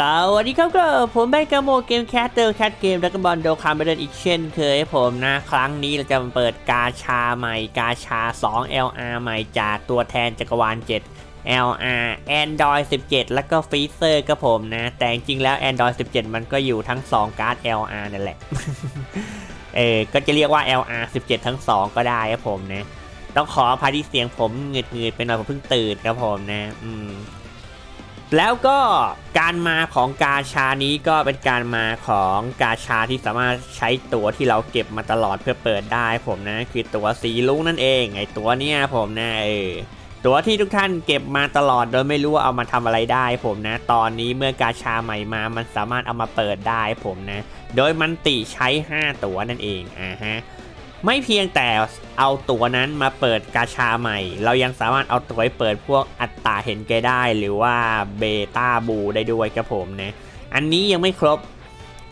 สวัสดีครับก็ผมแบงกาโมเกมแคสเตอร์แคทเกมดักบอลโดคาร์เบเดนอีกเช่นเคยผมนะ ครั้งนี้เราจะมาเปิดกาชาใหม่กาชา 2 LR ใหม่จากตัวแทนจักรวาล 7 LR Android 17 แล้วก็ฟีเซอร์ก็ผมนะ แต่จริงแล้ว Android 17 มันก็อยู่ทั้ง 2 การ์ด LR นั่นแหละ เออก็จะเรียกว่า LR 17 ทั้ง 2 ก็ได้ครับผมนะ ต้องขออภัยที่เสียงผมเงืดเงืดไปหน่อยผมเพิ่งตื่นครับผมนะ อืม แล้วก็การมาของกาชานี้ก็เป็นการมาของกาชาที่สามารถใช้ตัวที่เราเก็บมาตลอดเพื่อเปิดได้ผมนะ คือตัวสีลุงนั่นเองไอตัวเนี้ยผมนะเออตัวที่ทุกท่านเก็บมาตลอดโดยไม่รู้ว่าเอามาทำอะไรได้ ผมนะ ตอนนี้เมื่อกาชาใหม่มา มันสามารถเอามาเปิดได้ผมนะ โดยมันติใช้ 5 ตัวนั่นเองอ่าฮะ ไม่เพียงแต่เอาตัวนั้นมาเปิดกาชาใหม่ เรายังสามารถเอาตัวไปเปิดพวกอัตตาเห็นแกได้หรือว่าเบต้าบูได้ด้วยครับผมนะ อันนี้ยังไม่ครบ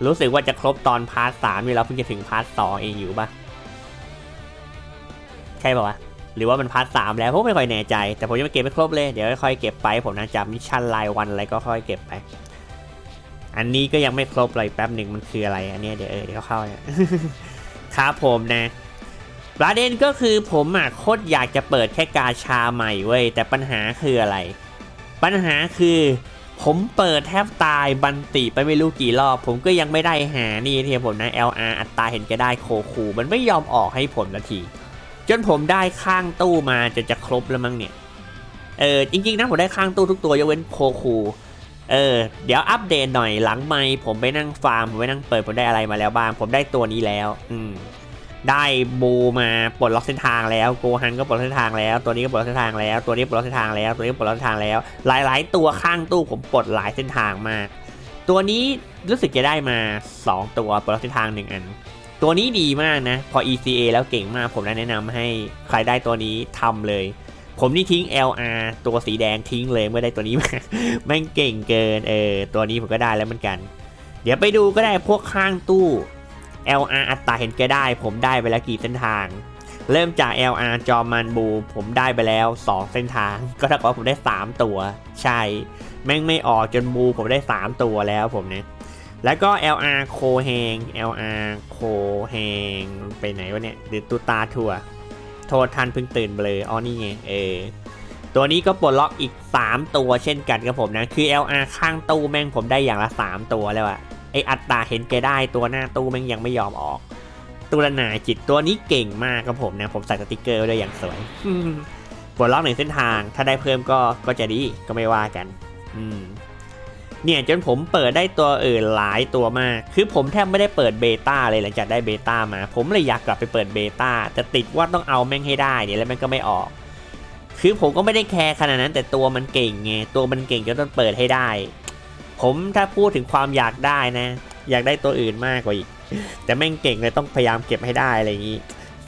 รู้สึกว่าจะครบตอนพาร์ทสามนี่เราเพิ่งจะถึงพาร์ทสองเองอยู่ปะใช่ป่าวะหรือว่ามันพาร์ทสามแล้วผมไม่ค่อยแน่ใจ แต่ผมยังไม่เก็บไม่ครบเลย เดี๋ยวค่อยเก็บไป ผมนะจำมิชชั่นรายวันอะไรก็ค่อยเก็บไป อันนี้ก็ยังไม่ครบเลยแป๊บหนึ่งมันคืออะไร อันนี้เดี๋ยวเออเดี๋ยวเข้าเนี่ยครับผมนะ ประเด็นก็คือผมอะโคตรอยากจะเปิดแค่กาชาใหม่เว้ย แต่ปัญหาคืออะไร ปัญหาคือ ผมเปิดแทบตายบันติไปไม่รู้กี่รอบ ผมก็ยังไม่ได้หานี่ที่ผมนะ LR อัตราเห็นก็ได้โคคูมันไม่ยอมออกให้ผมละที จนผมได้ข้างตู้มาจนจะครบแล้วมั้งเนี่ย เออจริงๆนะผมได้ข้างตู้ทุกตัวยกเว้นโคคูเออเดี๋ยวอัปเดตหน่อยหลังไม่ผมไปนั่งฟาร์ม ผมไปนั่งเปิดผมได้อะไรมาแล้วบ้าง ผมได้ตัวนี้แล้ว อืม ได้บูมาปลดล็อกเส้นทางแล้วโกฮันก็ปลดล็อกเส้นทางแล้ว ตัวนี้ก็ปลดล็อกเส้นทางแล้ว ตัวนี้ปลดล็อกเส้นทางแล้ว ตัวนี้ปลดล็อกเส้นทางแล้ว หลาย ๆ ตัวข้างตู้ผมปลดหลายเส้นทางมาก ตัวนี้รู้สึกจะได้มา 2 ตัวปลดล็อกเส้นทางหนึ่งอัน ตัวนี้ดีมากนะ พอ ECA แล้วเก่งมากผมแนะนำให้ใครได้ตัวนี้ทำเลย ผมนี่ทิ้ง LR ตัวสีแดงทิ้งเลยเมื่อได้ตัวนี้มาแม่งเก่งเกินเออตัวนี้ผมก็ได้แล้วเหมือนกัน เดี๋ยวไปดูก็ได้พวกข้างตู้ LR อัตราเห็นแกได้ ผมได้ไปแล้วกี่เส้นทาง เริ่มจาก LR จอมันบู ผมได้ไปแล้ว 2 เส้นทาง ก็เท่ากับว่าผมได้ 3 ตัว ใช่ แม่งไม่ออกจนบูผมได้ 3 ตัวแล้วผมเนี่ยแล้วก็ LR โคเฮง LR โคเฮงไปไหนวะเนี่ย หรือตูตาทัวโทษทันเพิ่งตื่นเบลออ๋อนี่ไงเออตัวนี้ก็ปลดล็อกอีก 3 ตัวเช่นกันกับผมนะ คือ LR ข้างตู้แม่งผมได้อย่างละ 3 ตัวแล้วอะ ไออัตตาเห็นแกได้ตัวหน้าตู้แม่งยังไม่ยอมออก ตุลนาจิตตัวนี้เก่งมากครับผมนะผมใส่สติกเกอร์ไว้ได้อย่างสวยปลดล็อกหนึ่งเส้นทาง ถ้าได้เพิ่มก็ก็จะดีก็ไม่ว่ากัน อืมเนี่ยจนผมเปิดได้ตัวอื่นหลายตัวมาก คือผมแทบไม่ได้เปิดเบต้าเลยหลังจากได้เบต้ามา ผมเลยอยากกลับไปเปิดเบต้าแต่ติดว่าต้องเอาแม่งให้ได้เนี่ยแล้วแม่งก็ไม่ออก คือผมก็ไม่ได้แคร์ขนาดนั้น แต่ตัวมันเก่งไงตัวมันเก่งจนต้องเปิดให้ได้ ผมถ้าพูดถึงความอยากได้นะ อยากได้ตัวอื่นมากกว่าอีก แต่แม่งเก่งเลยต้องพยายามเก็บให้ได้อะไรอย่างนี้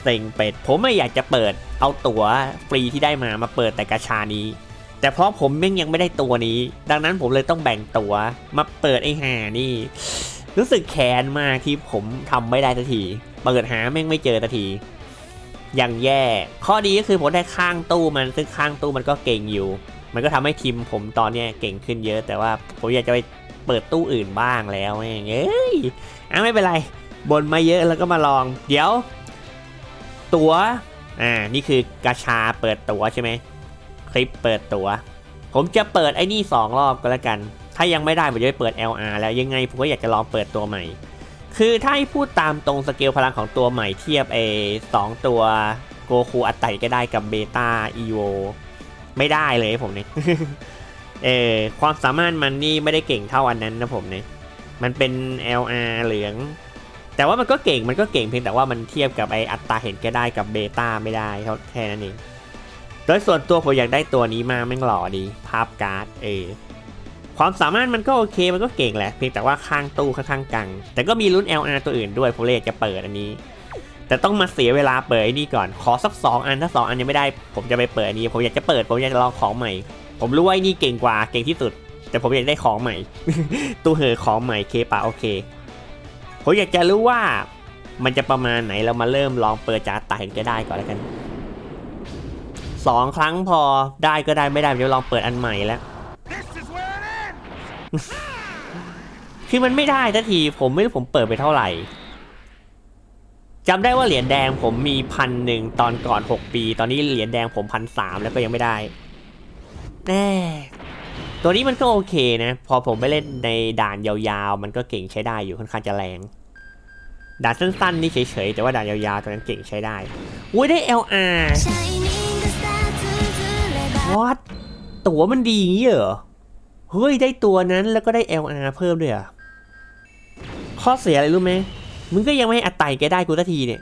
เซ็งเป็ด ผมไม่อยากจะเปิดเอาตั๋วฟรีที่ได้มามาเปิดแต่กาชานี้ แต่เพราะผมแม่งยังไม่ได้ตัวนี้ ดังนั้นผมเลยต้องแบ่งตั๋วมาเปิดไอ้ห่านี่ รู้สึกแค้นมากที่ผมทำไม่ได้สักทีเปิดหาแม่งไม่เจอสักทีอย่างแย่ ข้อดีก็คือผมได้ข้างตู้มันซึ่งข้างตู้มันก็เก่งอยู่ มันก็ทำให้ทีมผมตอนเนี้ยเก่งขึ้นเยอะ แต่ว่าผมอยากจะไปเปิดตู้อื่นบ้างแล้วแม่งเอ้ยอะไม่เป็นไรบนมาเยอะแล้วก็มาลอง เดี๋ยว ตัวอ่านี่คือกาชาเปิดตัวใช่ไหมคลิปเปิดตัว ผมจะเปิดไอ้นี่สองรอบก็แล้วกัน ถ้ายังไม่ได้ผมจะไปเปิด LR แล้วยังไงผมก็อยากจะลองเปิดตัวใหม่ คือถ้าให้พูดตามตรงสเกลพลังของตัวใหม่เทียบเอสองตัวโกคูอัตไตก็ได้กับเบต้าอีโว ไม่ได้เลยผมเนี่ยเออความสามารถมันนี่ไม่ได้เก่งเท่าอันนั้นนะผมเนี่ยมันเป็น LR เหลือง แต่ว่ามันก็เก่งมันก็เก่งเพียงแต่ว่ามันเทียบกับไออัตราเห็นก็ได้กับเบต้าไม่ได้เท่าแค่นั้นเองโดยส่วนตัวผมอยากได้ตัวนี้มาแม่งหล่อดี ภาพการ์ดเออความสามารถมันก็โอเคมันก็เก่งแหละเพียงแต่ว่าข้างตู้ข้างๆกัง แต่ก็มีรุ่น LR ตัวอื่นด้วยผมเลยอยากจะเปิดอันนี้ แต่ต้องมาเสียเวลาเปิดไอ้นี่ก่อน ขอสักสองอันถ้าสองอันยังไม่ได้ ผมจะไปเปิดอันนี้ ผมอยากจะเปิด ผมอยากจะลองของใหม่ ผมรู้ว่าไอ้นี่เก่งกว่า เก่งที่สุด แต่ผมอยากได้ของใหม่ ตู้เหอของใหม่เคปะโอเค ผมอยากจะรู้ว่ามันจะประมาณไหน เรามาเริ่มลองเปิดจากตาเห็นก็ได้ก่อนแล้วกันสองครั้งพอได้ก็ได้ไม่ได้ผมจะลองเปิดอันใหม่แล้ว This is where it ends! คือมันไม่ได้ทันที ผมไม่รู้ผมเปิดไปเท่าไหร่ จำได้ว่าเหรียญแดงผมมีพันหนึ่งตอนก่อนหกปี ตอนนี้เหรียญแดงผมพันสามแล้วก็ยังไม่ได้แน่ตัวนี้มันก็โอเคนะ พอผมไปเล่นในด่านยาวๆ มันก็เก่งใช้ได้อยู่ค่อนข้างจะแรง ด่านสั้นๆนี่เฉยๆ แต่ว่าด่านยาวๆตัวนั้นเก่งใช้ได้อุ้ยได้ LR What ตัวมันดีอย่างนี้เหรอ เฮ้ยได้ตัวนั้นแล้วก็ได้ LR เพิ่มด้วยอะข้อเสียอะไรรู้ไหม มึงก็ยังไม่ให้อัตไตแกได้กูสักทีเนี่ย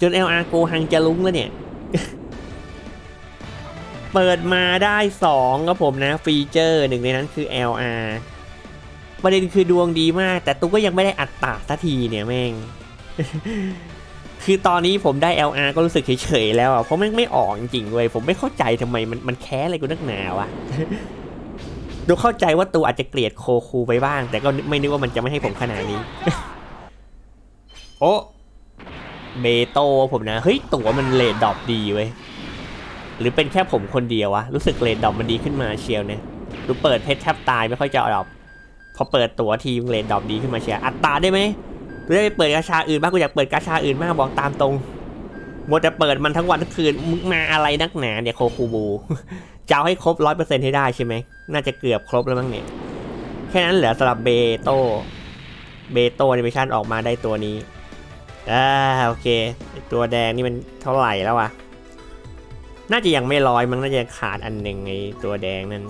จน LR โกหังจะลุ้งแล้วเนี่ย เปิดมาได้2ครับผมนะ ฟีเจอร์หนึ่งในนั้นคือ LR ประเด็นคือดวงดีมาก แต่ตุ๊กก็ยังไม่ได้อัตตาสักทีเนี่ยแม่ง คือตอนนี้ผมได้ LR ก็รู้สึกเฉยๆแล้วอะเพราะแม่งไม่ออกจริงๆเว้ยผมไม่เข้าใจทำไมมันมันแค้อะไรกูนักหนาวะดูเข้าใจว่าตัวอาจจะเกลียดโคคูไปบ้าง แต่ก็ไม่นึกว่ามันจะไม่ให้ผมขนาดนี้ โอ้เบโตผมนะ เฮ้ย ตั๋วมันเลดดอปดีเว้ย หรือเป็นแค่ผมคนเดียววะ รู้สึกเลดดอปมันดีขึ้นมาเชียวเนี่ยดูเปิดเพชรแทบตายไม่ค่อยจะดรอปพอเปิดตั๋วทีมเลดดอปดีขึ้นมาเชียวอัตราได้ไหมกูได้ไปเปิดกาชาอื่นบ้างกูอยากเปิดกาชาอื่นมากบอกตามตรงหมดแต่เปิดมันทั้งวันทั้งคืนมึงมาอะไรนักหนาเนี่ยโคคูบูจะเอาให้ครบร้อยเปอร์เซ็นต์ให้ได้ใช่ไหม น่าจะเกือบครบแล้วมั้งเนี่ย แค่นั้นเหลือสำหรับเบโต เบโตแอนิเมชันออกมาได้ตัวนี้ อ่าโอเคตัวแดงนี่มันเท่าไหร่แล้ววะน่าจะยังไม่ร้อยมั้งน่าจะขาดอันหนึ่งไอตัวแดงนั้น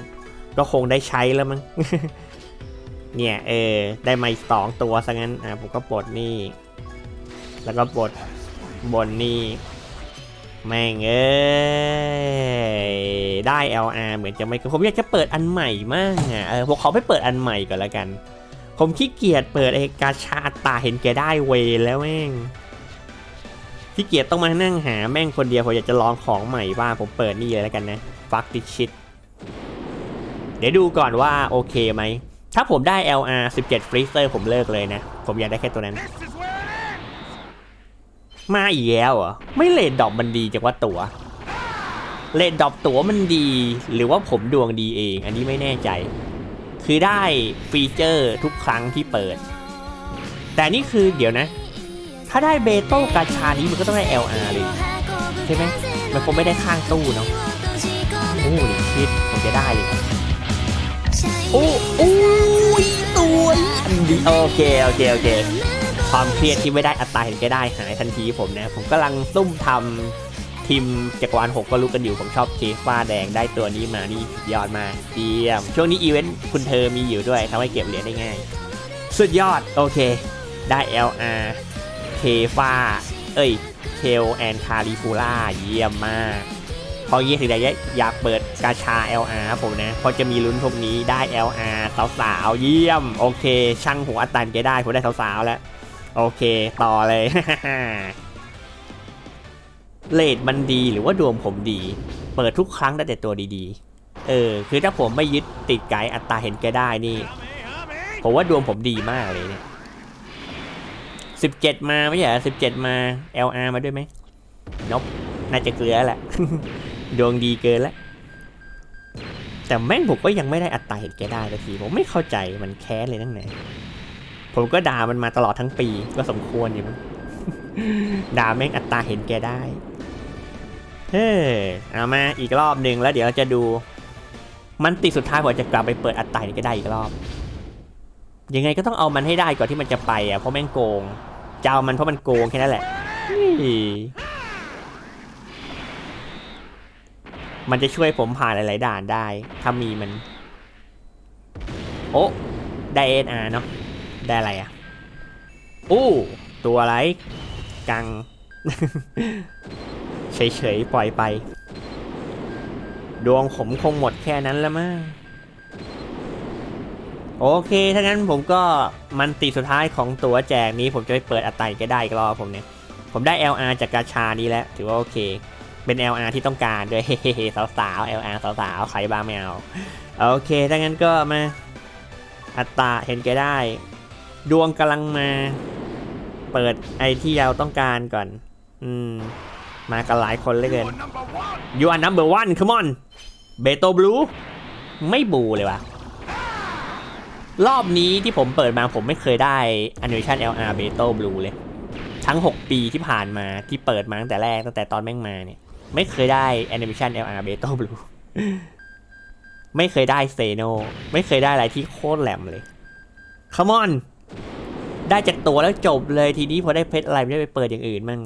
ก็คงได้ใช้แล้วมั้งเนี่ยเออได้มาสองตัวซะงั้นอ่าผมก็ปลดนี่ แล้วก็ปลดบนนี่แม่งเอ้ยได้ LR เหมือนจะไม่ผมอยากจะเปิดอันใหม่มากอะเออผมขอไปเปิดอันใหม่ก่อนแล้วกัน ผมขี้เกียจเปิดไอ้กาชาอัตตาเห็นแกได้เวรแล้วแม่งขี้เกียจต้องมานั่งหาแม่งคนเดียวผมอยากจะลองของใหม่บ้างผมเปิดนี่เลยแล้วกันนะฟักติชิตเดี๋ยวดูก่อนว่าโอเคไหม ถ้าผมได้ LR 17 Freezer ผมเลิกเลยนะ ผมอยากได้แค่ตัวนั้น มาอีกแล้วเหรอ ไม่เลดดรอปมันดีจากว่าตัว เลดดรอปตัวมันดี หรือว่าผมดวงดีเอง อันนี้ไม่แน่ใจ คือได้ฟีเจอร์ทุกครั้งที่เปิด แต่นี่คือเดี๋ยวนะ ถ้าได้เบโต้กาชานี้มันก็ต้องได้ LR เลย ใช่ไหมมันคงไม่ได้ข้างตู้เนาะโอ้ยคิดผมจะได้เลยโอ้โอ้ยตัวอันดีโอเคโอเคโอเค ความเครียดที่ไม่ได้อัตราเห็นแกได้หายทันทีผมนะ ผมกำลังซุ่มทำ ทีมจักรวาลหกก็รู้กันอยู่ผมชอบเคฟ้าแดงได้ตัวนี้มานี่ยอดมากเยี่ยม ช่วงนี้อีเวนต์คุณเธอมีอยู่ด้วยทำให้เก็บเหรียญได้ง่าย สุดยอด โอเค ได้ LR เคฟ้า เอ้ยเคลแอนคาริฟูล่าเยี่ยมมากพอเยี่ยถึงได้อยากเปิดกาชา LR ครับผมนะเพราะจะมีลุ้นพวกนี้ได้ LR สาวๆเยี่ยม โอเค ช่างหัวอัตันแกได้ผมได้สาวๆแล้ว โอเค ต่อเลย เลดมันดีหรือว่าดวงผมดี เปิดทุกครั้งได้แต่ตัวดีๆ เออ คือถ้าผมไม่ยึดติดไกด์อัตราเห็นแกได้นี่ ผมว่าดวงผมดีมากเลยเนี่ยสิบเจ็ดมาไม่ใช่สิบเจ็ดมา LR มาด้วยไหมนบน่าจะเกลือแหละ ดวงดีเกินแล้วแต่แม่งผมก็ยังไม่ได้อัตราเห็นแกได้สักที ผมไม่เข้าใจมันแค้นเลยตั้งไหนผมก็ด่ามันมาตลอดทั้งปีก็สมควรอยู่ ด่าแม่งอัตราเห็นแกได้ เฮ้เอามาอีกรอบหนึ่งแล้วเดี๋ยวจะดู มันติดสุดท้ายผมจะกลับไปเปิดอัตราเห็นแกได้อีกรอบ ยังไงก็ต้องเอามันให้ได้ก่อนที่มันจะไปอะเพราะแม่งโกงจะเอามันเพราะมันโกงแค่นั้นแหละมันจะช่วยผมผ่านหลาย ๆ ด่านได้ถ้ามีมัน โอ้ได้เอ็นอาร์เนาะได้อะไรอะอู้ตัวอะไรกัง เฉยๆ ปล่อยไป ดวงผมคงหมดแค่นั้นแล้วมั้งโอเค ถ้างั้นผมก็มันติสุดท้ายของตัวแจกนี้ผมจะไปเปิดอัตไตก็ได้อีกรอผมเนี่ย ผมได้ LR จากกาชานี้แล้ว ถือว่าโอเค เป็น LR ที่ต้องการด้วยเฮ้ๆสาวๆ LR สาวๆ ใครบ้างไม่เอา โอเค ถ้างั้นก็มา อัตตาเห็นแกได้ ดวงกำลังมา เปิดไอที่เราต้องการก่อน อืม มากันหลายคนเลยเกิน you are number one come on เบโตบลูไม่บูเลยวะรอบนี้ที่ผมเปิดมาผมไม่เคยได้ Animation LR b e t o Blue เลย ทั้ง 6 ปีที่ผ่านมาที่เปิดมาตั้งแต่แรกตั้งแต่ตอนแม่งมาเนี่ย ไม่เคยได้ Animation LR b e t o Blue ไม่เคยได้เซโนไม่เคยได้อะไรที่โคตรแหลมเลย Come on ได้จากตัวแล้วจบเลยทีนี้พอได้เพชรอะไรไม่ได้ไปเปิดอย่างอื่นมั่ง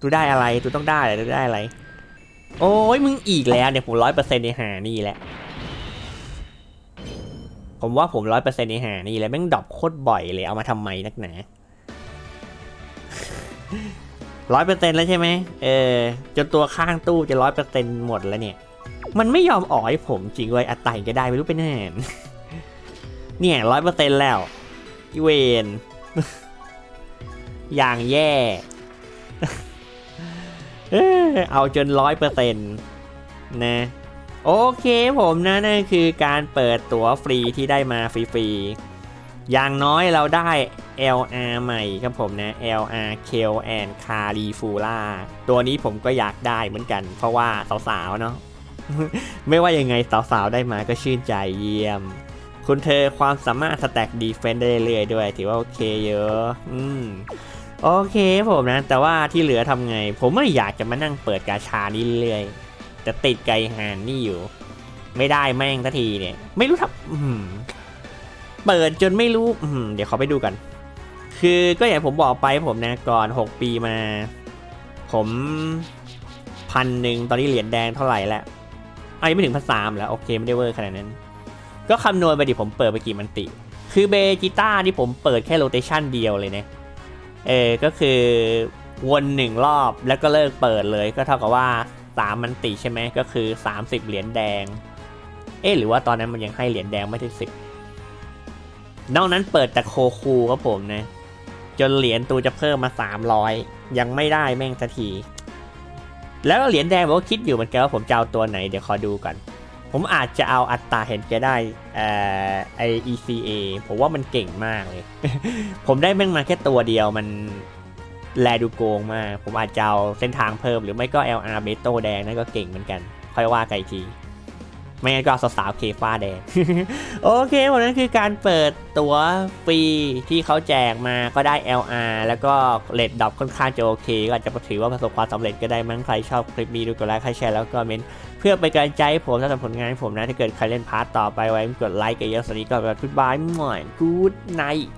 ตูได้อะไรตูต้องได้อะไรตูได้อะไร โอ้ยมึงอีกแล้วเนี่ยผมร้อยเปอร์เซ็นต์ในหานี่แหละ ผมว่าผมร้อยเปอร์เซ็นต์ในหานี่แหละแม่งดรอปโคตรบ่อยเลยเอามาทำไมนักหนาร้อยเปอร์เซ็นต์แล้วใช่ไหมเออจนตัวข้างตู้จะร้อยเปอร์เซ็นต์หมดแล้วเนี่ย มันไม่ยอมออกให้ผมจริงเว้ยอัตไตก็ได้ไม่รู้เป็นแน่เนี่ยร้อยเปอร์เซ็นต์แล้วอีเวนอย่างแย่ เอาจนร้อยเปอร์เซ็นต์นะโอเคผมนะนั่นคือการเปิดตั๋วฟรีที่ได้มาฟรีๆ อย่างน้อยเราได้ LR ใหม่ครับผมนะ LR k e l and c a r i f u l a ตัวนี้ผมก็อยากได้เหมือนกัน เพราะว่าสาวๆเนาะไม่ว่ายังไงสาวๆได้มาก็ชื่นใจเยี่ยม คุณเธอความสามารถสแต็กดีเฟนได้เรื่อยๆด้วย ถือว่าโอเคเยอะ อืม โอเคผมนะ แต่ว่าที่เหลือทำไง ผมไม่อยากจะมานั่งเปิดกาชานี่เรื่อยๆแต่ติดไกลหานนี่อยู่ ไม่ได้แม่งสัทีเนี่ย ไม่รู้ทำเปิดจนไม่รู้เดี๋ยวขอไปดูกัน คือก็อย่างผมบอกไปผมนะก่อน 6 ปีมา ผมพันหนึ่งตอนนี้เหรียญแดงเท่าไหร่แล้วไอ้ยไม่ถึงพันสามแล้วโอเคไม่ได้เวอร์ขนาดนั้น ก็คำนวณไปดิผมเปิดไปกี่มันติ คือเบจิต้าที่ผมเปิดแค่โรเตชันเดียวเลยนะ เออก็คือวนหนึ่งรอบแล้วก็เลิกเปิดเลยก็เท่ากับว่าสามมันติใช่ไหมก็คือ 30 เหรียญแดง เอ๊หรือว่าตอนนั้นมันยังให้เหรียญแดงไม่ถึงสิบนอกนั้นเปิดแต่โคคูครับผมนะ จนเหรียญตูจะเพิ่มมา 300 ยังไม่ได้แม่งสักที แล้วเหรียญแดงผมก็คิดอยู่เหมือนกันว่าผมจะเอาตัวไหนเดี๋ยวขอดูกัน ผมอาจจะเอาอัตตาเห็นแกได้เอ่อไอ ECA ผมว่ามันเก่งมากเลย ผมได้แม่งมาแค่ตัวเดียวมันแลดูโกงมาก ผมอาจจะเอาเส้นทางเพิ่มหรือไม่ก็ LR เบโตแดงนั่นก็เก่งเหมือนกัน ค่อยว่ากันอีกที ไม่งั้นก็สาวๆเคฟ้าแดง โอเควันนั้นคือการเปิดตัวฟรีที่เขาแจกมาก็ได้ LR แล้วก็เลดดอกค่อนข้างจะโอเค ก็อาจจะถือว่าประสบความสำเร็จก็ได้มั้งใครชอบคลิปนี้ดูกดไลค์ใครแชร์แล้วก็เมนต์ เพื่อเป็นกำลังใจให้ผมสำหรับผลงานของผมนะ ถ้าเกิดใครเล่นพาร์ตต่อไปไว้กดไลค์กันเยอะสวัสดีก็แบบ goodbye หน่อยกูดไนท์